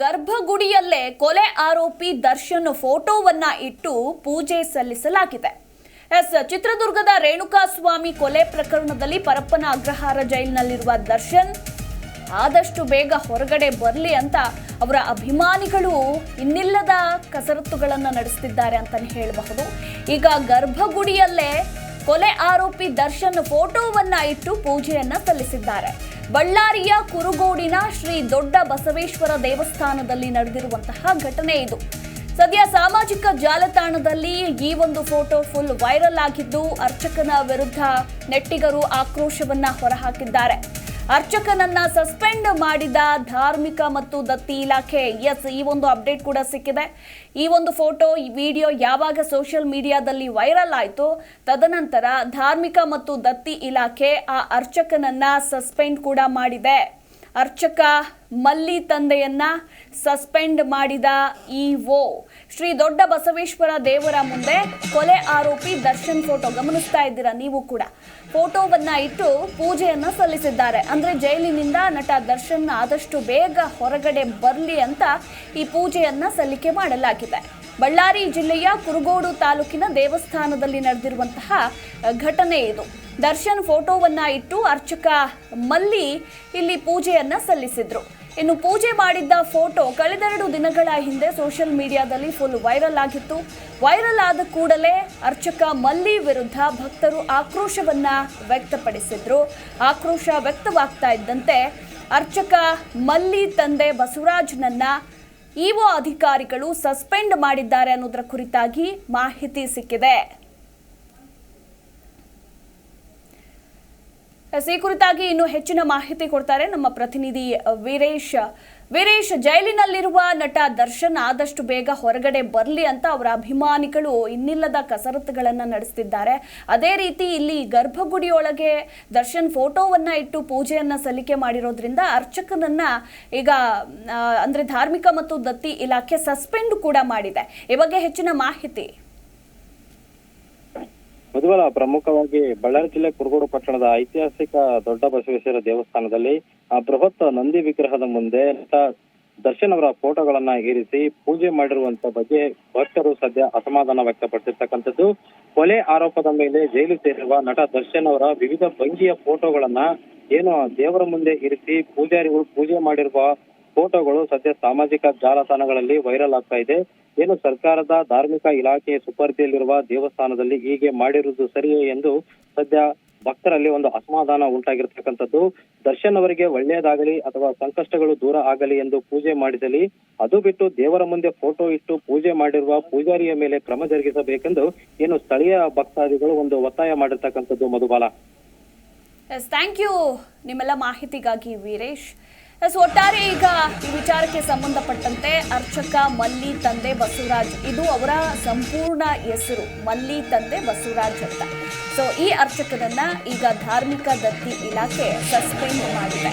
ಗರ್ಭಗುಡಿಯಲ್ಲೇ ಕೊಲೆ ಆರೋಪಿ ದರ್ಶನ್ ಫೋಟೋವನ್ನ ಇಟ್ಟು ಪೂಜೆ ಸಲ್ಲಿಸಲಾಗಿದೆ. ಎಸ್, ಚಿತ್ರದುರ್ಗದ ರೇಣುಕಾಸ್ವಾಮಿ ಕೊಲೆ ಪ್ರಕರಣದಲ್ಲಿ ಪರಪ್ಪನ ಅಗ್ರಹಾರ ಜೈಲಿನಲ್ಲಿರುವ ದರ್ಶನ್ ಆದಷ್ಟು ಬೇಗ ಹೊರಗಡೆ ಬರಲಿ ಅಂತ ಅವರ ಅಭಿಮಾನಿಗಳು ಇನ್ನಿಲ್ಲದ ಕಸರತ್ತುಗಳನ್ನು ನಡೆಸ್ತಿದ್ದಾರೆ ಅಂತಲೇ ಹೇಳಬಹುದು. ಈಗ ಗರ್ಭಗುಡಿಯಲ್ಲೇ ಕೊಲೆ ಆರೋಪಿ ದರ್ಶನ್ ಫೋಟೋವನ್ನ ಇಟ್ಟು ಪೂಜೆಯನ್ನ ಸಲ್ಲಿಸಿದ್ದಾರೆ. ಬಳ್ಳಾರಿಯ ಕುರುಗೋಡಿನ ಶ್ರೀ ದೊಡ್ಡ ಬಸವೇಶ್ವರ ದೇವಸ್ಥಾನದಲ್ಲಿ ನಡೆದಿರುವಂತಹ ಘಟನೆ ಇದು. ಸದ್ಯ ಸಾಮಾಜಿಕ ಜಾಲತಾಣದಲ್ಲಿ ಈ ಒಂದು ಫೋಟೋ ಫುಲ್ ವೈರಲ್ ಆಗಿದ್ದು ಅರ್ಚಕನ ವಿರುದ್ಧ ನೆಟ್ಟಿಗರು ಆಕ್ರೋಶವನ್ನ ಹೊರಹಾಕಿದ್ದಾರೆ. ಅರ್ಚಕನನ್ನ ಸಸ್ಪೆಂಡ್ ಮಾಡಿದ ಧಾರ್ಮಿಕ ಮತ್ತು ದತ್ತಿ ಇಲಾಖೆ. ಎಸ್ ಈ ಒಂದು ಅಪ್ಡೇಟ್ ಕೂಡ ಸಿಕ್ಕಿದೆ. ಈ ಒಂದು ಫೋಟೋ ವಿಡಿಯೋ ಯಾವಾಗ ಸೋಷಿಯಲ್ ಮೀಡಿಯಾದಲ್ಲಿ ವೈರಲ್ ಆಯಿತು, ತದನಂತರ ಧಾರ್ಮಿಕ ಮತ್ತು ದತ್ತಿ ಇಲಾಖೆ ಆ ಅರ್ಚಕನನ್ನ ಸಸ್ಪೆಂಡ್ ಕೂಡ ಮಾಡಿದೆ. ಅರ್ಚಕ ಮಲ್ಲಿ ತಂದೆಯನ್ನ ಸಸ್ಪೆಂಡ್ ಮಾಡಿದ ಇಒ ಶ್ರೀ ದೊಡ್ಡ ಬಸವೇಶ್ವರ ದೇವರ ಮುಂದೆ ಕೊಲೆ ಆರೋಪಿ ದರ್ಶನ್ ಫೋಟೋ. ಗಮನಿಸ್ತಾ ಇದ್ದೀರಾ ನೀವು ಕೂಡ? ಫೋಟೋವನ್ನ ಇಟ್ಟು ಪೂಜೆಯನ್ನ ಸಲ್ಲಿಸಿದ್ದಾರೆ. ಅಂದ್ರೆ ಜೈಲಿನಿಂದ ನಟ ದರ್ಶನ್ ಆದಷ್ಟು ಬೇಗ ಹೊರಗಡೆ ಬರಲಿ ಅಂತ ಈ ಪೂಜೆಯನ್ನ ಸಲ್ಲಿಕೆ ಮಾಡಲಾಗಿದೆ. ಬಳ್ಳಾರಿ ಜಿಲ್ಲೆಯ ಕುರುಗೋಡು ತಾಲೂಕಿನ ದೇವಸ್ಥಾನದಲ್ಲಿ ನಡೆದಿರುವಂತಹ ಘಟನೆ ಇದು. ದರ್ಶನ್ ಫೋಟೋವನ್ನ ಇಟ್ಟು ಅರ್ಚಕ ಮಲ್ಲಿ ಇಲ್ಲಿ ಪೂಜೆಯನ್ನ ಸಲ್ಲಿಸಿದ್ರು. ಇನ್ನು ಪೂಜೆ ಮಾಡಿದ್ದ ಫೋಟೋ ಕಳೆದೆರಡು ದಿನಗಳ ಹಿಂದೆ ಸೋಷಿಯಲ್ ಮೀಡಿಯಾದಲ್ಲಿ ಫುಲ್ ವೈರಲ್ ಆಗಿತ್ತು. ವೈರಲ್ ಆದ ಕೂಡಲೇ ಅರ್ಚಕ ಮಲ್ಲಿ ವಿರುದ್ಧ ಭಕ್ತರು ಆಕ್ರೋಶವನ್ನ ವ್ಯಕ್ತಪಡಿಸಿದ್ರು. ಆಕ್ರೋಶ ವ್ಯಕ್ತವಾಗ್ತಾ ಇದ್ದಂತೆ ಅರ್ಚಕ ಮಲ್ಲಿ ತಂದೆ ಬಸವರಾಜ್ನನ್ನ ಇಒ ಅಧಿಕಾರಿಗಳು ಸಸ್ಪೆಂಡ್ ಮಾಡಿದ್ದಾರೆ ಅನ್ನೋದರ ಕುರಿತಾಗಿ ಮಾಹಿತಿ ಸಿಕ್ಕಿದೆ. ಎಸ್, ಈ ಕುರಿತಾಗಿ ಇನ್ನು ಹೆಚ್ಚಿನ ಮಾಹಿತಿ ಕೊಡ್ತಾರೆ ನಮ್ಮ ಪ್ರತಿನಿಧಿ ವೀರೇಶ್. ವೀರೇಶ್ ಜೈಲಿನಲ್ಲಿರುವ ನಟ ದರ್ಶನ್ ಆದಷ್ಟು ಬೇಗ ಹೊರಗಡೆ ಬರಲಿ ಅಂತ ಅವರ ಅಭಿಮಾನಿಗಳು ಇನ್ನಿಲ್ಲದ ಕಸರತ್ತುಗಳನ್ನ ನಡೆಸ್ತಿದ್ದಾರೆ. ಅದೇ ರೀತಿ ಇಲ್ಲಿ ಗರ್ಭಗುಡಿಯೊಳಗೆ ದರ್ಶನ್ ಫೋಟೋವನ್ನ ಇಟ್ಟು ಪೂಜೆಯನ್ನ ಸಲ್ಲಿಕೆ ಮಾಡಿರೋದ್ರಿಂದ ಅರ್ಚಕನನ್ನ ಈಗ ಅಂದ್ರೆ ಧಾರ್ಮಿಕ ಮತ್ತು ದತ್ತಿ ಇಲಾಖೆ ಸಸ್ಪೆಂಡ್ ಕೂಡ ಮಾಡಿದೆ. ಈ ಬಗ್ಗೆ ಹೆಚ್ಚಿನ ಮಾಹಿತಿ. ಮಧುಬಲ ಪ್ರಮುಖವಾಗಿ ಬಳ್ಳಾರಿ ಜಿಲ್ಲೆ ಕುರುಗೋಡು ಪಟ್ಟಣದ ಐತಿಹಾಸಿಕ ದೊಡ್ಡ ಬಸವೇಶ್ವರ ದೇವಸ್ಥಾನದಲ್ಲಿ ಬೃಹತ್ ನಂದಿ ವಿಗ್ರಹದ ಮುಂದೆ ದರ್ಶನ್ ಅವರ ಫೋಟೋಗಳನ್ನ ಇರಿಸಿ ಪೂಜೆ ಮಾಡಿರುವಂತ ಬಗ್ಗೆ ಭಕ್ತರು ಸದ್ಯ ಅಸಮಾಧಾನ ವ್ಯಕ್ತಪಡಿಸಿರ್ತಕ್ಕಂಥದ್ದು. ಕೊಲೆ ಆರೋಪದ ಮೇಲೆ ಜೈಲು ಸೇರಿರುವ ನಟ ದರ್ಶನ್ ಅವರ ವಿವಿಧ ಭಂಗಿಯ ಫೋಟೋಗಳನ್ನ ಏನು ದೇವರ ಮುಂದೆ ಇರಿಸಿ ಪೂಜಾರಿಗಳು ಪೂಜೆ ಮಾಡಿರುವ ಫೋಟೋಗಳು ಸದ್ಯ ಸಾಮಾಜಿಕ ಜಾಲತಾಣಗಳಲ್ಲಿ ವೈರಲ್ ಆಗ್ತಾ ಇದೆ. ಏನು ಸರ್ಕಾರದ ಧಾರ್ಮಿಕ ಇಲಾಖೆಯ ಸುಪರ್ದಿಯಲ್ಲಿರುವ ದೇವಸ್ಥಾನದಲ್ಲಿ ಹೀಗೆ ಮಾಡಿರುವುದು ಸರಿಯೇ ಎಂದು ಸದ್ಯ ಭಕ್ತರಲ್ಲಿ ಒಂದು ಅಸಮಾಧಾನ ಉಂಟಾಗಿರ್ತಕ್ಕಂಥದ್ದು. ದರ್ಶನ್ ಅವರಿಗೆ ಒಳ್ಳೆಯದಾಗಲಿ ಅಥವಾ ಸಂಕಷ್ಟಗಳು ದೂರ ಆಗಲಿ ಎಂದು ಪೂಜೆ ಮಾಡಿಸಲಿ ಅದು ಬಿಟ್ಟು ದೇವರ ಮುಂದೆ ಫೋಟೋ ಇಟ್ಟು ಪೂಜೆ ಮಾಡಿರುವ ಪೂಜಾರಿಯ ಮೇಲೆ ಕ್ರಮ ಜರುಗಿಸಬೇಕೆಂದು ಏನು ಸ್ಥಳೀಯ ಭಕ್ತಾದಿಗಳು ಒಂದು ಒತ್ತಾಯ ಮಾಡಿರ್ತಕ್ಕಂಥದ್ದು ಮಧುಬಾಲ. ಥ್ಯಾಂಕ್ ಯು ನಿಮ್ಮೆಲ್ಲ ಮಾಹಿತಿಗಾಗಿ ವೀರೇಶ್. ಎಸ್, ಒಟ್ಟಾರೆ ಈಗ ಈ ವಿಚಾರಕ್ಕೆ ಸಂಬಂಧಪಟ್ಟಂತೆ ಅರ್ಚಕ ಮಲ್ಲಿ ತಂದೆ ಬಸವರಾಜ್. ಇದು ಅವರ ಸಂಪೂರ್ಣ ಹೆಸರು, ಮಲ್ಲಿ ತಂದೆ ಬಸವರಾಜ್ ಅಂತ. ಸೊ ಈ ಅರ್ಚಕನನ್ನ ಈಗ ಧಾರ್ಮಿಕ ದತ್ತಿ ಇಲಾಖೆ ಸಸ್ಪೆಂಡ್ ಮಾಡಿದೆ.